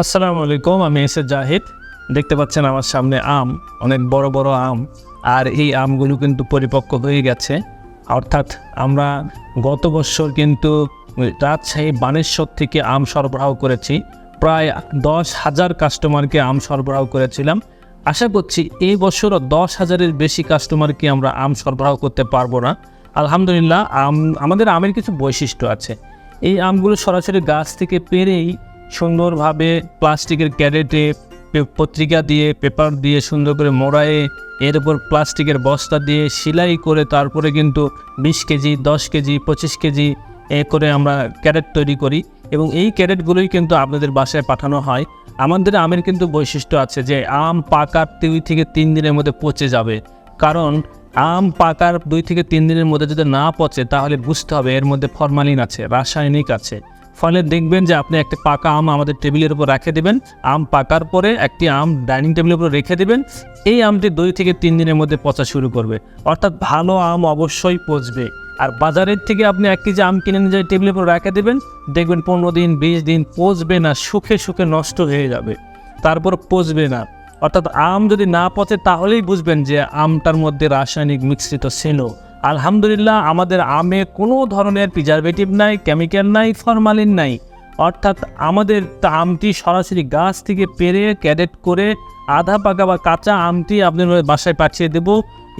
আসসালামু আলাইকুম, আমি এস জাহিদ। দেখতে পাচ্ছেন আমার সামনে আম, অনেক বড় বড় আম। আর এই আমগুলো কিন্তু পরিপক্ক হয়ে গেছে। অর্থাৎ আমরা গত বছর কিন্তু রাজশাহী বানেশ্বর থেকে আম সরবরাহ করেছি। প্রায় দশ হাজার কাস্টমারকে আম সরবরাহ করেছিলাম। আশা করছি এই বছরও দশ হাজারের বেশি কাস্টমারকে আমরা আম সরবরাহ করতে পারব না। আলহামদুলিল্লাহ, আম, আমাদের আমের কিছু বৈশিষ্ট্য আছে। এই আমগুলো সরাসরি গাছ থেকে পেরেই সুন্দরভাবে প্লাস্টিকের ক্যারেটে পত্রিকা দিয়ে, পেপার দিয়ে সুন্দর করে মোড়ায়ে, এর উপর প্লাস্টিকের বস্তা দিয়ে সেলাই করে তারপরে কিন্তু বিশ কেজি, দশ কেজি, পঁচিশ কেজি, এ করে আমরা ক্যারেট তৈরি করি। এবং এই ক্যারেটগুলোই কিন্তু আপনাদের বাসায় পাঠানো হয়। আমাদের আমের কিন্তু বৈশিষ্ট্য আছে যে, আম পাকার দুই থেকে তিন দিনের মধ্যে পচে যাবে। কারণ, আম পাকার দুই থেকে তিন দিনের মধ্যে যদি না পচে, তাহলে বুঝতে হবে এর মধ্যে ফরমালিন আছে, রাসায়নিক আছে। ফলে দেখবেন যে আপনি একটা পাকা আম আমাদের টেবিলের উপর রেখে দেবেন। আম পাকার পরে একটি আম ডাইনিং টেবিলের উপর রেখে দেবেন। এই আমটি দুই থেকে তিন দিনের মধ্যে পচা শুরু করবে। অর্থাৎ ভালো আম অবশ্যই পচবে। আর বাজারের থেকে আপনি এক কেজি আম কিনে নিয়ে টেবিলের উপর রেখে দেবেন, দেখবেন পনেরো দিন, বিশ দিন পচবে না, সুখে সুখে নষ্ট হয়ে যাবে। তারপর পচবে না। অর্থাৎ আম যদি না পচে তাহলেই বুঝবেন যে আমটার মধ্যে রাসায়নিক মিশ্রিত ছিল আলহামদুলিল্লাহ, আমাদের আমে কোনো ধরনের প্রিজারভেটিভ নাই কেমিক্যাল নাই ফরমালিন নাই। অর্থাৎ আমাদের আমটি সরাসরি গাছ থেকে পেরে ক্যাডেট করে আধা পাকা বা কাঁচা আমটি আপনার বাসায় পাঠিয়ে দেব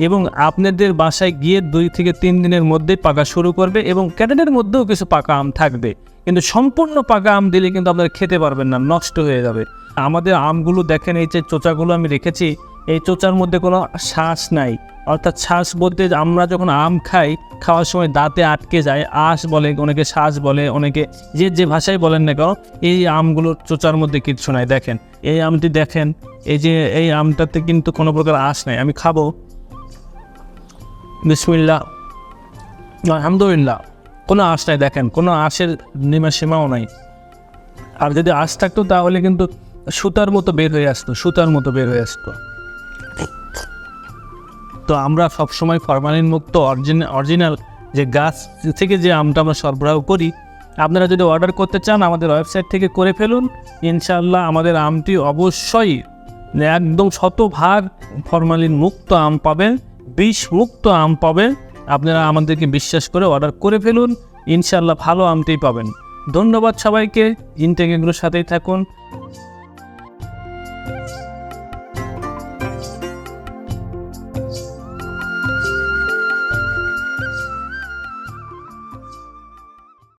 এবং আপনাদের বাসায় গিয়ে দুই থেকে তিন দিনের মধ্যে পাকা শুরু করবে এবং ক্যাডেটের মধ্যেও কিছু পাকা আম থাকবে। কিন্তু সম্পূর্ণ পাকা আম দিলে কিন্তু আপনারা খেতে পারবেন না, নষ্ট হয়ে যাবে। আমাদের আমগুলো দেখেন, এই যে চোচাগুলো আমি রেখেছি এই চোচার মধ্যে কোনো শ্বাস নাই। অর্থাৎ শ্বাস বলতে আমরা যখন আম খাই, খাওয়ার সময় দাঁতে আটকে যায়, আঁশ বলে, অনেকে শ্বাস বলে, অনেকে যে যে ভাষায় বলেন না কেন, এই আমগুলোর চোচার মধ্যে কিচ্ছু নাই। দেখেন, এই আমটি দেখেন, এই যে এই আমটাতে কিন্তু কোনো প্রকার আঁশ নাই। আমি খাব। বিসমিল্লা আলহামদুলিল্লাহ। কোনো আঁশ নাই, দেখেন, কোনো আঁশের নিমা সীমাও নাই। আর যদি আশ থাকতো, তাহলে কিন্তু সুতার মতো বের হয়ে আসতো, সুতার মতো বের হয়ে আসতো। তো আমরা সবসময় ফরমালিন মুক্ত অরিজিনাল যে গাছ থেকে যে আমটা আমরা সরবরাহ করি, আপনারা যদি অর্ডার করতে চান, আমাদের ওয়েবসাইট থেকে করে ফেলুন। ইনশাআল্লাহ আমাদের আমটি অবশ্যই একদম শতভাগ ফরমালিন মুক্ত আম পাবেন বিষ মুক্ত আম পাবেন। আপনারা আমাদেরকে বিশ্বাস করে অর্ডার করে ফেলুন, ইনশাআল্লাহ ভালো আমটাই পাবেন। ধন্যবাদ সবাইকে, ইনটেক এগুলোর সাথেই থাকুন।